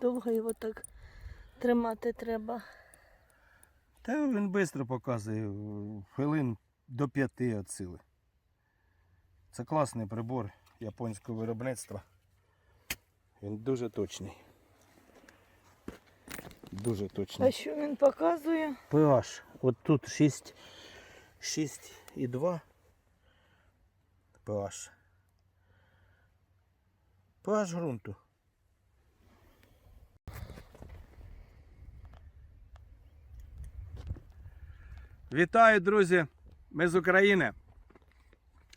довго його так тримати треба. Та він швидко показує, хвилин до п'яти від сили. Це класний прибор японського виробництва. Він дуже точний. Дуже А що він показує? pH. От тут 6, 6,2 pH. pH ґрунту. Вітаю, друзі! Ми з України.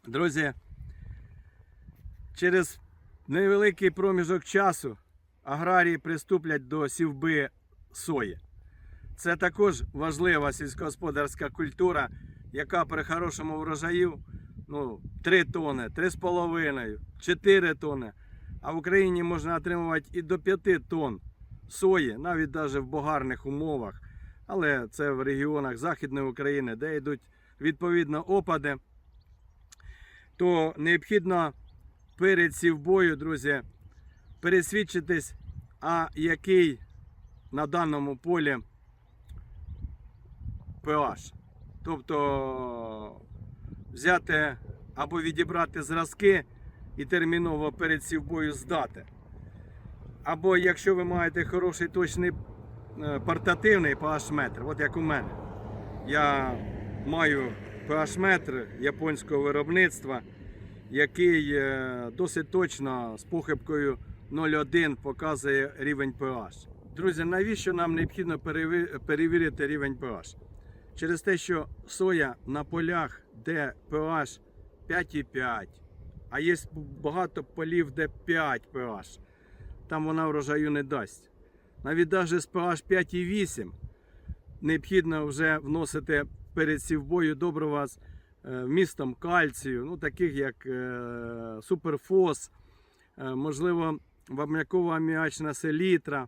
Друзі, через невеликий проміжок часу аграрії приступлять до сівби сої. Це також важлива сільськогосподарська культура, яка при хорошому врожаю ну, 3 тони, 3,5, 4 тони. А в Україні можна отримувати і до 5 тонн сої, навіть навіть в богарних умовах. Але це в регіонах Західної України, де йдуть відповідно опади. То необхідно перед сівбою, друзі, пересвідчитись, а який на даному полі pH. Тобто взяти або відібрати зразки і терміново перед сівбою здати. Або якщо ви маєте хороший точний портативний pH метр, от як у мене. Я маю pH метр японського виробництва, який е, досить точно з похибкою 0,1 показує рівень pH. Друзі, навіщо нам необхідно перевірити рівень pH? Через те, що соя на полях, де pH 5,5, а є багато полів, де 5 pH, там вона врожаю не дасть. Навіть навіть з pH 5,8 необхідно вже вносити перед сівбою добрива з е, вмістом кальцію, ну, таких як е, суперфос, е, можливо, вапнякова аміачна селітра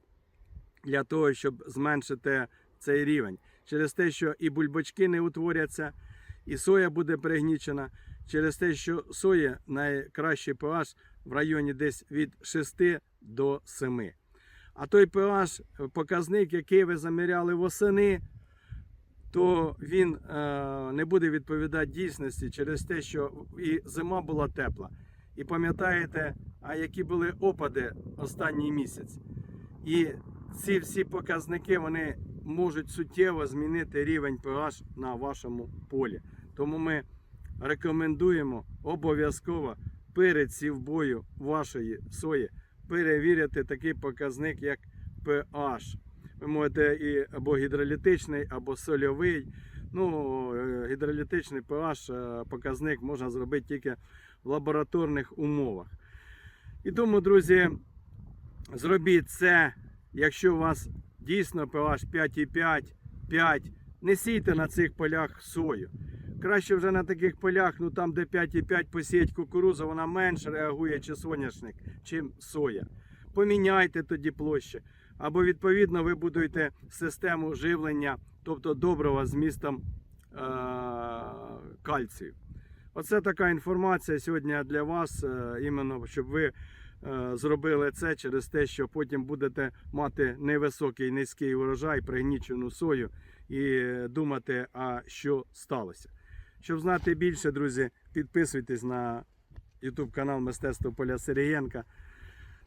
для того, щоб зменшити цей рівень. Через те, що і бульбочки не утворяться, і соя буде пригнічена, через те, що соя найкращий pH в районі десь від 6 до 7. А той pH показник, який ви заміряли восени, то він е, не буде відповідати дійсності через те, що і зима була тепла. І пам'ятаєте, а які були опади останній місяць. І ці всі показники вони можуть суттєво змінити рівень pH на вашому полі. Тому ми рекомендуємо обов'язково перед сівбою вашої сої перевірити такий показник, як pH. Ви можете і або гідролітичний, або сольовий. Ну, е, гідролітичний pH е, показник можна зробити тільки в лабораторних умовах. І тому, друзі, зробіть це, якщо у вас дійсно pH 5,5, 5, не сійте на цих полях сою. Краще вже на таких полях, ну там, де 5,5 посіять кукурузу, вона менше реагує чи соняшник, чим соя. Поміняйте тоді площі. Або відповідно ви будуєте систему живлення, тобто доброго з містом е- кальцію. Оце така інформація сьогодні для вас, е, іменно щоб ви е, зробили це через те, що потім будете мати невисокий низький урожай, пригнічену сою і думати, а що сталося. Щоб знати більше, друзі, підписуйтесь на YouTube канал Мистецтво Поля Сергієнка.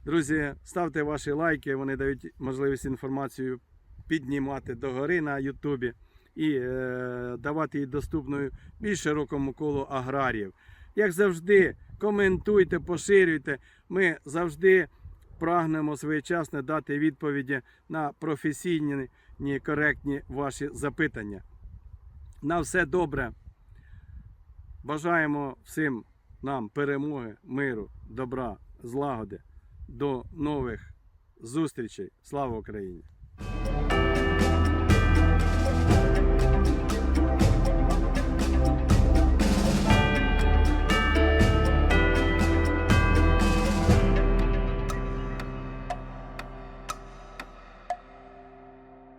Друзі, ставте ваші лайки, вони дають можливість інформацію піднімати догори на Ютубі і е, давати її доступною більш широкому колу аграріїв. Як завжди, коментуйте, поширюйте. Ми завжди прагнемо своєчасно дати відповіді на професійні, коректні ваші запитання. На все добре. Бажаємо всім нам перемоги, миру, добра, злагоди. До нових зустрічей. Слава Україні!